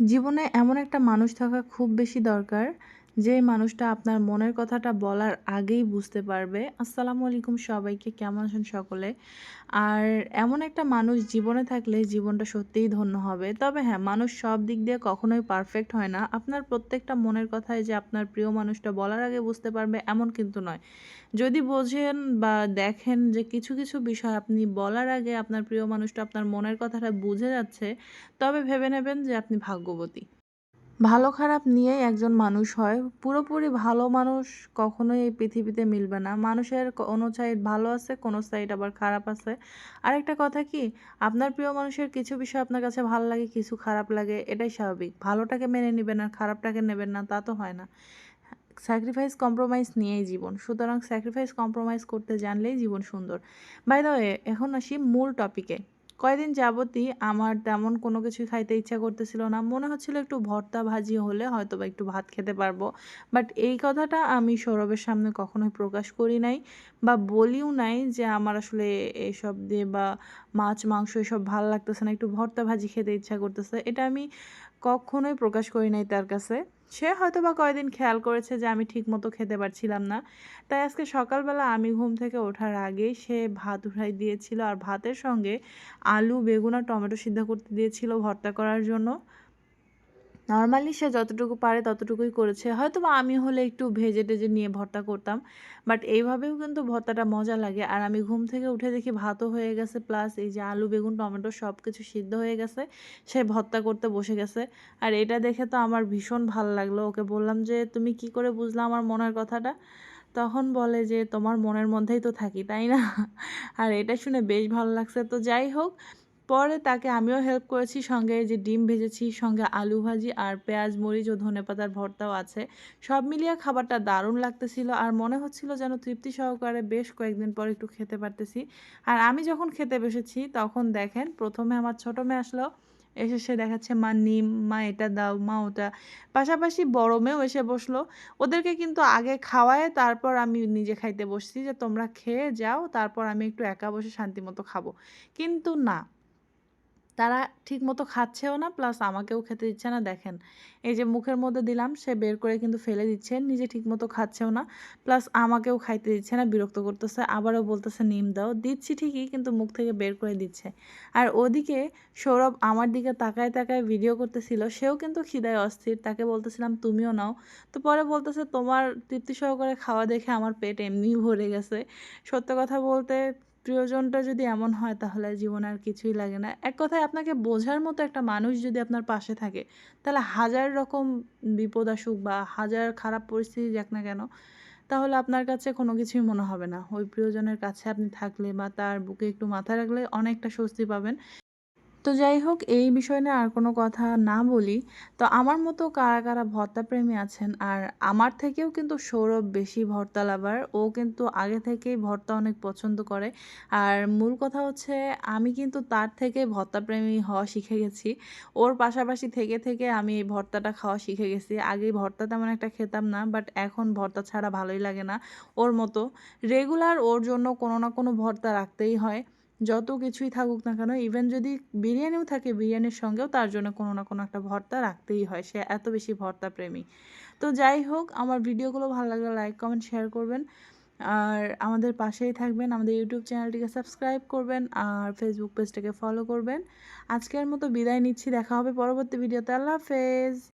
জীবনে এমন একটা মানুষ থাকা খুব বেশি দরকার যে মানুষটা আপনার মনের কথাটা বলার আগেই বুঝতে পারবে। আসসালামু আলাইকুম সবাইকে, কেমন আছেন সকলে? আর এমন একটা মানুষ জীবনে থাকলে জীবনটা সত্যিই ধন্য হবে। তবে হ্যাঁ মানুষ সব দিক দিয়ে কখনোই পারফেক্ট হয় না। আপনার প্রত্যেকটা মনের কথায় যে আপনার প্রিয় মানুষটা বলার আগে বুঝতে পারবে, এমন কিন্তু নয়। যদি বোঝেন বা দেখেন যে কিছু কিছু বিষয় আপনি বলার আগে আপনার প্রিয় মানুষটা আপনার মনের কথাটা বুঝে যাচ্ছে, তবে ভেবে নেবেন যে আপনি ভাগ্যবতী। ভালো খারাপ নিয়েই একজন মানুষ হয়। পুরোপুরি ভালো মানুষ কখনোই এই পৃথিবীতে মিলবে না। মানুষের কোনো সাইড ভালো আছে, কোনো সাইড আবার খারাপ আছে। আরেকটা কথা কি, আপনার প্রিয় মানুষের কিছু বিষয় আপনার কাছে ভালো লাগে, কিছু খারাপ লাগে, এটাই স্বাভাবিক। ভালোটাকে মেনে নেবেন আর খারাপটাকে নেবেন না, তা তো হয় না। স্যাক্রিফাইস কম্প্রোমাইজ নিয়েই জীবন। সুতরাং স্যাক্রিফাইস কম্প্রোমাইজ করতে জানলেই জীবন সুন্দর। বাই দ্য ওয়ে এখন আসি মূল টপিকে কয়দিন যাবতই আমার তেমন কোনো কিছু খাইতে ইচ্ছা করতেছিল না। মনে হচ্ছিল একটু ভর্তা ভাজি হলে হয়তো বা একটু ভাত খেতে পারব। বাট এই কথাটা আমি সৌরভের সামনে কখনোই প্রকাশ করি নাই বা বলিও নাই যে আমার আসলে এইসব দিয়ে বা মাছ, মাংস এসব ভালো লাগতেছে না, একটু ভর্তা ভাজি খেতে ইচ্ছা করতেছে। এটা আমি কখনোই প্রকাশ করি নাই তার কাছে। সে হয়তো বা কয়েকদিন খেয়াল করেছে যে আমি ঠিক মতো খেতে পারছিলাম না। তাই আজকে সকালবেলা আমি ঘুম থেকে ওঠার আগেই সে ভাত উঠাই দিয়েছিল আর ভাতের সঙ্গে আলু, বেগুন আর টমেটো সিদ্ধ করতে দিয়েছিল ভর্তা করার জন্য। নর্মালি সে যতটুকু পারে ততটুকুই করেছে। হয়তো বা আমি হলে একটু ভেজে টেজে নিয়ে ভর্তা করতাম বাট এইভাবেও কিন্তু ভর্তাটা মজা লাগে। আর আমি ঘুম থেকে উঠে দেখি ভাতও হয়ে গেছে প্লাস এই যে আলু, বেগুন, টমেটো সব কিছু সিদ্ধ হয়ে গেছে, সে ভর্তা করতে বসে গেছে। আর এটা দেখে তো আমার ভীষণ ভালো লাগল। ওকে বললাম যে, তুমি কি করে বুঝলা আমার মনের কথাটা? তখন বলে যে, তোমার মনের মধ্যেই তো থাকি, তাই না? আর এটা শুনে বেশ ভালো লাগছে। তো যাই হোক পরে তাকে আমিও হেল্প করেছি, সঙ্গে যে ডিম ভেজেছি, সঙ্গে আলু ভাজি আর পেঁয়াজ, মরিচ ও ধনে পাতার ভর্তাও আছে। সব মিলিয়ে খাবারটা দারুণ লাগতেছিল আর মনে হচ্ছিল যেন তৃপ্তি সহকারে বেশ কয়েকদিন পর একটু খেতে পারতেছি। আর আমি যখন খেতে বসেছি, তখন দেখেন প্রথমে আমার ছোটো মেয়ে আসলো, এসে সে দেখাচ্ছে, মা, নিম, মা, এটা দাও, মা, ওটা। পাশাপাশি বড় মেয়েও এসে বসল। ওদেরকে কিন্তু আগে খাওয়ায় তারপর আমি নিজে খাইতে বসছি যে, তোমরা খেয়ে যাও, তারপর আমি একটু একা বসে শান্তি মতো খাব। কিন্তু না তারা ঠিক মতো খাচ্ছেও না, প্লাস আমাকেও খেতে দিচ্ছে না, দেখেন। এই যে মুখের মধ্যে দিলাম, সে বের করে কিন্তু ফেলে দিচ্ছে, নিজে ঠিক মতো খাচ্ছেও না, প্লাস আমাকেও খাইতে দিচ্ছে না, বিরক্ত করতেছে, আবারও বলতেছে নিম দাও, দিচ্ছি ঠিকই কিন্তু মুখ থেকে বের করে দিচ্ছে। আর ওদিকে সৌরভ আমার দিকে তাকায় তাকায় ভিডিও করতেছিল, সেও কিন্তু খিদায় অস্থির, তাকে বলতেছিলাম, তুমিও নাও। তো পরে বলতেছে, তোমার তৃপ্তি সহকারে খাওয়া দেখে আমার পেট এমনিই ভরে গেছে। সত্য কথা বলতে প্রিয়জনটা যদি এমন হয় তাহলে জীবনে আর কিছুই লাগে না। এক কথায় আপনাকে বোঝার মতো একটা মানুষ যদি আপনার পাশে থাকে, তাহলে হাজার রকম বিপদ আসুক বা হাজার খারাপ পরিস্থিতি যাক না কেন, তাহলে আপনার কাছে কোনো কিছুই মনে হবে না। ওই প্রিয়জনের কাছে আপনি থাকলে বা তার বুকে একটু মাথা রাখলে অনেকটা স্বস্তি পাবেন। তো যাই হোক, এই বিষয় নিয়ে আর কোনো কথা না বলি। তো আমার মতো কারা কারা ভর্তা প্রেমী আছেন, আর আমার থেকেও কিন্তু সৌরভ বেশি ভর্তা লাভার। ও কিন্তু আগে থেকেই ভর্তা অনেক পছন্দ করে। আর মূল কথা হচ্ছে, আমি কিন্তু তার থেকে ভর্তা প্রেমী হওয়া শিখে গেছি। ওর পাশাপাশি থেকে থেকে আমি এই ভর্তাটা খাওয়া শিখে গেছি। আগে ভর্তা তেমন একটা খেতাম না, বাট এখন ভর্তা ছাড়া ভালোই লাগে না ওর মতো। রেগুলার ওর জন্য কোনো না কোনো ভর্তা রাখতেই হয়। যত কিছুই থাকুক না কেন ইভেন যদি বিরিয়ানিও থাকে বিরিয়ানির সঙ্গেও, তার জন্য কোনো না কোনো একটা ভর্তা রাখতেই হয়। সে এত বেশি ভর্তা প্রেমী তো যাই হোক, আমার ভিডিওগুলো ভালো লাগলে লাইক কমেন্ট শেয়ার করবেন। আর আমাদের পাশেই থাকবেন, আমাদের ইউটিউব চ্যানেলটিকে সাবস্ক্রাইব করবেন আর ফেসবুক পেজটাকে ফলো করবেন। আজকের মতো বিদায় নিচ্ছি, দেখা হবে পরবর্তী ভিডিওতে। আল্লাহ হাফেজ!